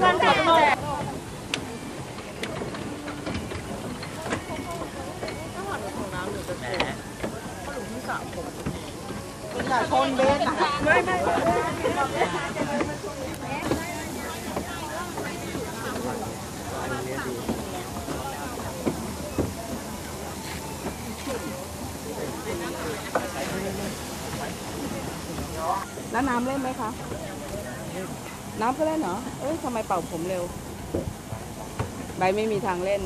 กเล่นมาเผื่อฝนตกตกอย่าชนเบสนะไม่ไม่แล้วน้ำเล่นไหมคะ น้ำก็เล่นเหรอ เอ้ยทำไมเป่าผมเร็ว ใบไม่มีทางเล่น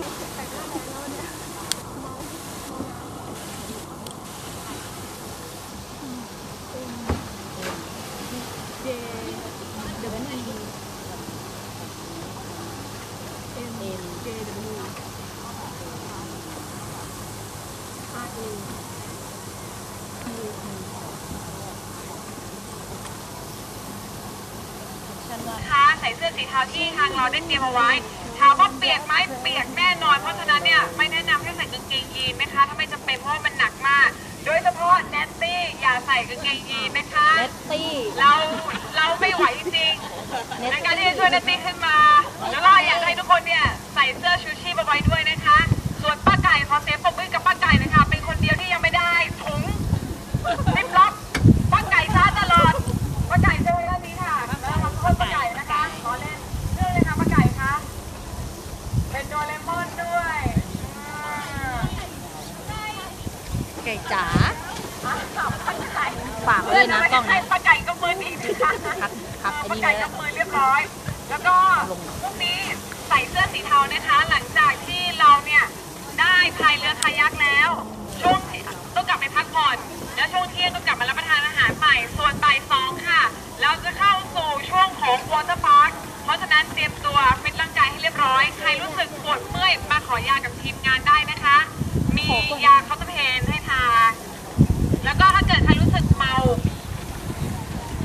คะใส่เสื้อสีเทาที่ทางเราได้เตรียมเอาไว้ถามว่าเปียกไหมเปียกแน่นอนเพราะฉะนั้นเนี่ยไม่แนะนำให้ใส่กางเกงยีนนะคะถ้าไม่จำเป็นเพราะว่ามันหนักมาก โดยเฉพาะแนตตี้อย่าใส่กางเกงยีนนะคะ เนตตี้เราเราไม่ไหวจริงๆในการที่จะช่วยแนตตี้ขึ้นมา แล้วก็อยากให้ทุกคนเนี่ยใส่เสื้อชูชีพเอาไว้ด้วยนะคะ ส่วนป้าไก่ขอเสียงปรบมือกับป้าไก่นะคะ เป็นคนเดียวที่ยังไม่ได้ถุง ซิปล็อกป้าไก่ช้าตลอดป้าไก่เจอเรื่องนี้ค่ะแล้วขอโทษป้าไก่นะคะขอเล่นเรื่องเลยค่ะป้าไก่คะเป็นโดเรมอนด้วยอ่า ไก่จ๋าอะป้าไก่ฝากไว้เลยนะกล้องให้นะป้าไก่ก็มือดีนะคะครับครับไอ้ป้านี่ไก่ไว้ก็มือเรียบร้อย แล้วก็พรุ่งนี้ใส่เสื้อสีเทานะคะ หลังจากที่เราเนี่ยได้พายเรือคายักแล้ว ช่วงต้องกลับไปพักผ่อนแล้วช่วงเที่ยงต้องกลับมารับประทานอาหารใหม่ส่วนบ่ายสองค่ะเราจะเข้าสู่ช่วงของวอเตอร์พาร์คเพราะฉะนั้นเตรียมตัวฟิตร่างกายให้เรียบร้อย ใครรู้สึกปวดเมื่อยมาขอยากับทีมงานได้นะคะ มียาคาร์เพนให้ทาน แล้วก็ถ้าเกิดใครรู้สึกเมา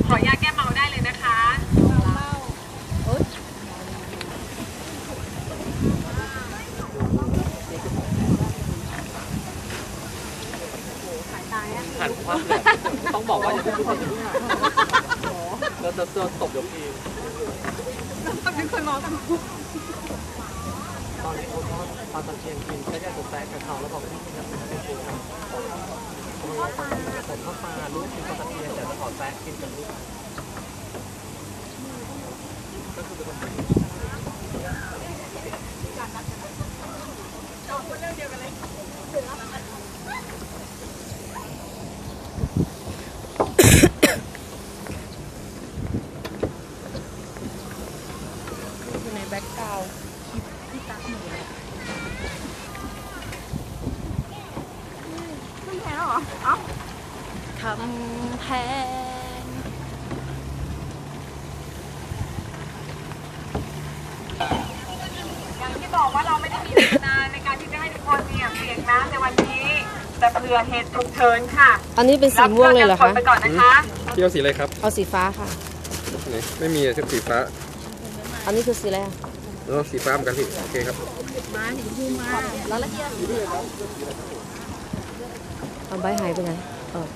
ข อยาแก้เมาได้เลยนะคะหันควับเลยต้องบอกว่าอย่าเพิ่งพูดถึงแล้วจะโดนตบยกทีตอนนี้คนรอกันตอนนี้เขาทอดปลาตะเพียนกินแค่อยากจะแซะกับเขาแล้วบอกว่าไม่กินน้ำมันเป็นปูผมข้าวปลาลูกกินปลา กินกับลูกก็คือเป็นคนดีอยู่ในแบ็กกราวด์ทำแพงอย่างที่บอกว่าเราไม่ได้มีเจตนาในการที่จะให้ทุกคนเนี่ยเปียกน้ำ ในวันนี้แต่เผื่อเหตุฉุกเฉินค่ะอันนี้เป็นสีม่วงเลยเหรอรับคะไปก่อนนะคะพี่เอาสีอะไรครับ เอาสีฟ้าค่ะนี่ไม่มีอะเชือกสีฟ้า อันนี้คือสีอะไรอะแล้วสีฟ้าเหมือนกันพี่โอเคครับเอาใบหายไปไหนเออ